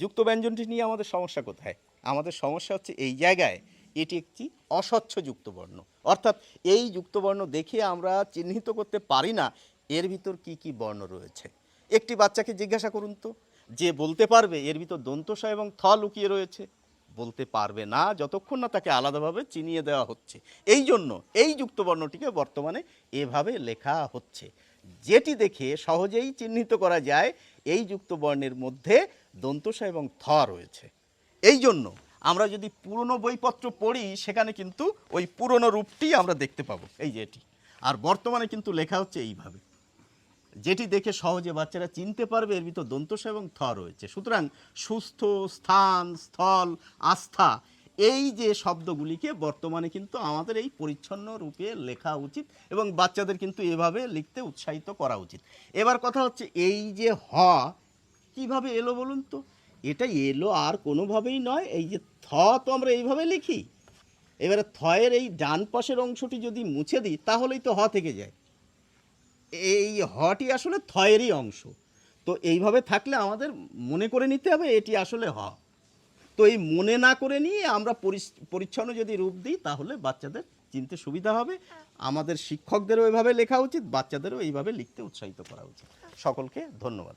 যুক্ত ব্যঞ্জনটি নিয়ে আমাদের সমস্যা কোথায়? আমাদের সমস্যা হচ্ছে এই জায়গায় এটি একটি অস্বচ্ছ যুক্তবর্ণ। অর্থাৎ এই যুক্তবর্ণ দেখে আমরা চিহ্নিত করতে পারি না এর ভিতর কি কি বর্ণ রয়েছে। একটি বাচ্চাকে জিজ্ঞাসা করুন তো, যে বলতে পারবে এর ভিতর দন্তসা এবং থ লুকিয়ে রয়েছে। বলতে পারবে না, যতক্ষণ না তাকে আলাদাভাবে চিনিয়ে দেওয়া হচ্ছে। এই জন্য এই যুক্তবর্ণটিকে বর্তমানে এভাবে লেখা হচ্ছে। যেটি দেখে সহজেই চিহ্নিত করা যায় এই যুক্তবর্ণের মধ্যে দন্তসা এবং থ রয়েছে। এই জন্য আমরা যদি পুরনো বইপত্র পড়ি, সেখানে কিন্তু ওই পুরনো রূপটি আমরা দেখতে পাবো। এই যে এটি। আর বর্তমানে কিন্তু লেখা হচ্ছে এইভাবে। যেটি দেখে সহজে বাচ্চারা চিনতে পারবে, এর ভিতর দন্তস এবং থ রয়েছে। সুতরাং সুস্থ, স্থান, স্থল, আস্থা, এই যে শব্দগুলিকে বর্তমানে কিন্তু আমাদের এই পরিচ্ছন্ন রূপে লেখা উচিত এবং বাচ্চাদের কিন্তু এভাবে লিখতে উৎসাহিত করা উচিত। এবার কথা হচ্ছে এই যে হ কীভাবে এলো বলুন তো? এটা এলো আর কোনোভাবেই নয়, এই যে থ তো আমরা এইভাবে লিখি। এবারে থয়ের এই ডান পাশের অংশটি যদি মুছে দিই, তাহলেই তো হ থেকে যায়। এই হটি আসলে থয়েরই অংশ। তো এইভাবে থাকলে আমাদের মনে করে নিতে হবে এটি আসলে হ। তো এই মনে না করে নিয়ে আমরা পরিচ্ছন্ন যদি রূপ দিই, তাহলে বাচ্চাদের চিনতে সুবিধা হবে। আমাদের শিক্ষকদেরও এভাবে লেখা উচিত, বাচ্চাদেরও এইভাবে লিখতে উৎসাহিত করা উচিত। সকলকে ধন্যবাদ।